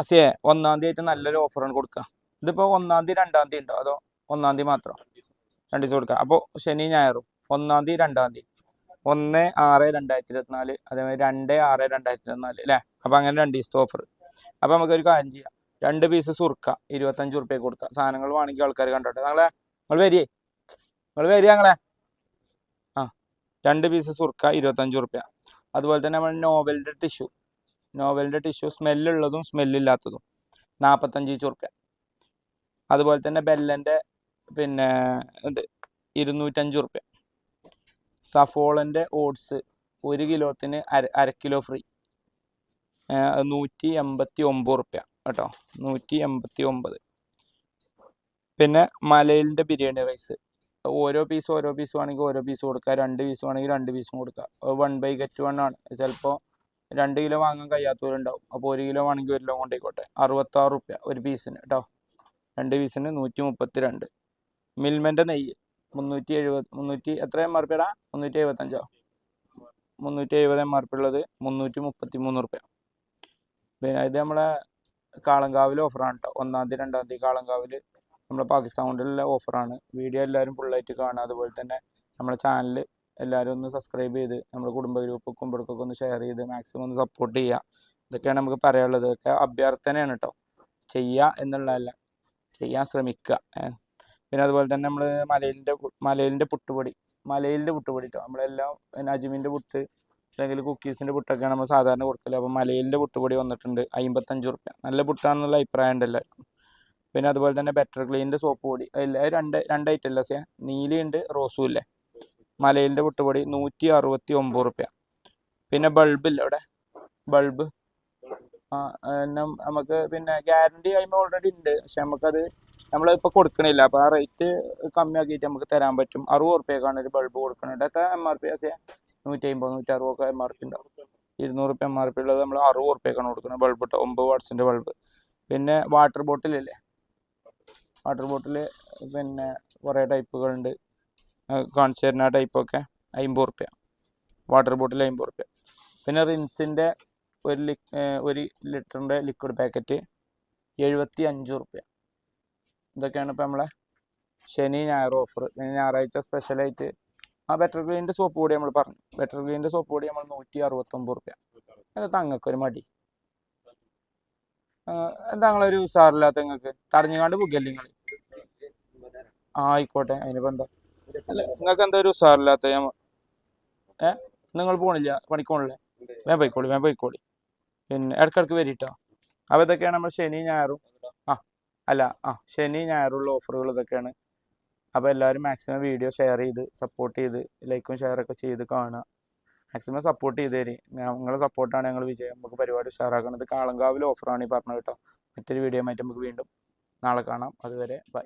അസിയെ ഒന്നാം തീയതി ആയിട്ട് നല്ലൊരു ഓഫറാണ് കൊടുക്കുക ഇതിപ്പോ ഒന്നാം തീയതി രണ്ടാം തീയതി ഉണ്ടോ? അതോ ഒന്നാം തീയതി മാത്രം? രണ്ട് ദിവസം കൊടുക്കുക അപ്പോൾ ശനി ഞായറും. ഒന്നാം തീയതി രണ്ടാം തീയതി ഒന്ന് ആറ് രണ്ടായിരത്തി ഇരുപത്തിനാല് അതേമാതിരി രണ്ട് ആറ് രണ്ടായിരത്തി ഇരുപത്തിനാല് അല്ലേ അപ്പം അങ്ങനെ രണ്ട് ദിവസത്തെ ഓഫർ അപ്പം നമുക്കൊരു കാര്യം ചെയ്യാം. രണ്ട് പീസ് സുർക്ക ഇരുപത്തഞ്ച് ഉറുപ്പ്യക്ക് കൊടുക്കുക സാധനങ്ങൾ വേണമെങ്കിൽ ആൾക്കാർ കണ്ടോട്ടെ. ഞങ്ങളെ നിങ്ങൾ വരിയേ നിങ്ങൾ വരിക ഞങ്ങളെ. ആ രണ്ട് പീസ് സുർക്ക ഇരുപത്തഞ്ച് ഉറുപ്പ്യ. അതുപോലെ തന്നെ നമ്മൾ നോവലിന്റെ ടിഷ്യൂ നോവലിന്റെ ടിഷ്യൂ സ്മെല്ലുള്ളതും സ്മെല്ലില്ലാത്തതും നാൽപ്പത്തഞ്ച് ചുറുപ്പ്യ അതുപോലെ തന്നെ ബെല്ലന്റെ പിന്നെ ഇത് ഇരുന്നൂറ്റഞ്ച് ഉറുപ്പ്യ. സഫോളന്റെ ഓട്സ് ഒരു കിലോത്തിന് അര അര കിലോ ഫ്രീ നൂറ്റി എൺപത്തി ഒമ്പത് ഉറുപ്പ്യ കേട്ടോ. നൂറ്റി എൺപത്തി ഒമ്പത് പിന്നെ മലയിലിന്റെ ബിരിയാണി റൈസ് ഓരോ പീസ് ഓരോ പീസ് വേണമെങ്കിൽ ഓരോ പീസ് കൊടുക്കുക രണ്ട് പീസ് വേണമെങ്കിൽ രണ്ട് പീസും കൊടുക്കുക വൺ ബൈ ഗെറ്റ് വൺ ആണ്. ചിലപ്പോൾ രണ്ട് കിലോ വാങ്ങാൻ കഴിയാത്തവരുണ്ടാവും. അപ്പോൾ ഒരു കിലോ വേണമെങ്കിൽ ഒരു കിലോ കൊണ്ടായിക്കോട്ടെ അറുപത്താറ് റുപ്യ ഒരു പീസിന് കേട്ടോ രണ്ട് പീസിന് നൂറ്റി മുപ്പത്തി രണ്ട് മിൽമന്റെ നെയ്യ് മുന്നൂറ്റി എഴുപത് മുന്നൂറ്റി എത്ര എം ആർ പിടാ മുന്നൂറ്റി എഴുപത്തഞ്ചോ മുന്നൂറ്റി എഴുപത് എം ആർ പി ഉള്ളത് മുന്നൂറ്റി മുപ്പത്തി മൂന്ന് റുപ്യ. പിന്നെ ഇത് നമ്മളെ കാളങ്കാവിൽ ഓഫറാണ് കേട്ടോ ഒന്നാം തീയതി രണ്ടാം തീയതി കാളങ്കാവിൽ നമ്മളെ പാകിസ്ഥാൻ കൊണ്ടുള്ള ഓഫറാണ് വീഡിയോ എല്ലാവരും ഫുള്ളായിട്ട് കാണുക. അതുപോലെ തന്നെ നമ്മുടെ ചാനൽ എല്ലാവരും ഒന്ന് സബ്സ്ക്രൈബ് ചെയ്ത് നമ്മുടെ കുടുംബ ഗ്രൂപ്പ് കുമ്പടക്കൊക്കെ ഒന്ന് ഷെയർ ചെയ്ത് മാക്സിമം ഒന്ന് സപ്പോർട്ട് ചെയ്യുക. ഇതൊക്കെയാണ് നമുക്ക് പറയാനുള്ളത്. ഇതൊക്കെ അഭ്യർത്ഥനയാണ് കേട്ടോ ചെയ്യുക എന്നുള്ളതല്ല. ചെയ്യാൻ ശ്രമിക്കുക. പിന്നെ അതുപോലെ തന്നെ നമ്മൾ മലയിലിന്റെ മലയിലിന്റെ പുട്ടുപൊടി. മലയിലിന്റെ പുട്ടുപൊടി കേട്ടോ നമ്മളെല്ലാം പിന്നെ അജ്മീന്റെ പുട്ട് അല്ലെങ്കിൽ കുക്കീസിന്റെ പുട്ടൊക്കെയാണ് നമ്മൾ സാധാരണ കൊടുക്കൽ. അപ്പോൾ മലയിലിന്റെ പുട്ടുപൊടി വന്നിട്ടുണ്ട്. അമ്പത്തഞ്ച് റുപ്യ നല്ല പുട്ടാണെന്നുള്ള അഭിപ്രായം ഉണ്ട് എല്ലാവർക്കും. പിന്നെ അതുപോലെ തന്നെ ബെറ്റർ ക്ലീനിന്റെ സോപ്പ് പൊടി. അതിൽ രണ്ട് രണ്ട് ഐറ്റം അല്ല സേ? നീലയുണ്ട് റോസും ഇല്ലേ? മലയിലിന്റെ പുട്ടുപൊടി നൂറ്റി അറുപത്തി ഒമ്പത് റുപ്യ. പിന്നെ ബൾബ് ഇല്ല അവിടെ? ബൾബ്. നമുക്ക് പിന്നെ ഗ്യാരണ്ടി കഴിയുമ്പോൾ ഓൾറെഡി ഉണ്ട്. പക്ഷെ നമുക്കത് നമ്മളിപ്പോൾ കൊടുക്കണില്ല. അപ്പോൾ ആ റേറ്റ് കമ്മിയാക്കിയിട്ട് നമുക്ക് തരാൻ പറ്റും. അറുപത് റുപ്യക്കാണ് ഒരു ബൾബ് കൊടുക്കുന്നത് എത്ര എം ആർ പി ആസിയ നൂറ്റി അമ്പത് നൂറ്റി അറുപതൊക്കെ എം ആർ പി ഉണ്ടാവും. ഇരുന്നൂറ് റുപ്യ എം ആർ പി ഉള്ളത് നമ്മൾ അറുപത് റുപ്യക്കാണ് കൊടുക്കുന്നത് ബൾബ് കേട്ടോ. ഒമ്പത് വാട്സിന്റെ ബൾബ്. പിന്നെ വാട്ടർ ബോട്ടിലില്ലേ വാട്ടർ ബോട്ടിൽ പിന്നെ കുറേ ടൈപ്പുകളുണ്ട്. കാണിച്ചു തരുന്ന ടൈപ്പൊക്കെ അമ്പത് റുപ്യ വാട്ടർ ബോട്ടിൽ അമ്പത് റുപ്യ പിന്നെ റിൻസിന്റെ ഒരു ലി ഒരു ലിറ്ററിന്റെ ലിക്വിഡ് പാക്കറ്റ് എഴുപത്തി അഞ്ച് റുപ്യ ഇതൊക്കെയാണ് ഇപ്പോൾ നമ്മളെ ശനി ഞായർ ഓഫർ ഞായറാഴ്ച സ്പെഷ്യലായിട്ട് ആ ബെറ്റർ ഗ്രീന്റെ സോപ്പ് കൂടി നമ്മൾ പറഞ്ഞു. ബെറ്റർ ഗ്രീന്റെ സോപ്പ് കൂടി നമ്മൾ നൂറ്റി അറുപത്തൊമ്പത് റുപ്യ അത് തങ്ങൾക്കൊരു മടി. താങ്കളൊരു നിങ്ങളൊരു ഉഷാറില്ലാത്ത നിങ്ങൾക്ക്? തടഞ്ഞുകാണ്ട് ബുക്കല്ലേ നിങ്ങൾ ആയിക്കോട്ടെ അതിനിപ്പോൾ എന്താ? അല്ല നിങ്ങൾക്ക് എന്താ ഒരു സാറില്ലാത്ത ഞാൻ ഏ? നിങ്ങൾ പോണില്ല പണിക്കോണില്ലേ? വേ പോയിക്കോളി വേ പോയിക്കോളി. പിന്നെ ഇടക്കിടക്ക് വരിട്ടോ. അപ്പോൾ ഇതൊക്കെയാണ് നമ്മൾ ശനി ഞായറും. ആ അല്ല ആ ശനി ഞായറുള്ള ഓഫറുകൾ ഇതൊക്കെയാണ്. അപ്പോൾ എല്ലാവരും മാക്സിമം വീഡിയോ ഷെയർ ചെയ്ത് സപ്പോർട്ട് ചെയ്ത് ലൈക്കും ഷെയറൊക്കെ ചെയ്ത് കാണുക. മാക്സിമം സപ്പോർട്ട് ചെയ്ത് തരി നിങ്ങളുടെ സപ്പോർട്ടാണ് ഞങ്ങൾ വിജയം. നമുക്ക് പരിപാടി ഉഷാറാക്കുന്നത് കാളങ്കാവിലെ ഓഫറാണ് ഈ പറഞ്ഞത് കേട്ടോ. മറ്റൊരു വീഡിയോ ആയിട്ട് നമുക്ക് വീണ്ടും നാളെ കാണാം. അതുവരെ ബൈ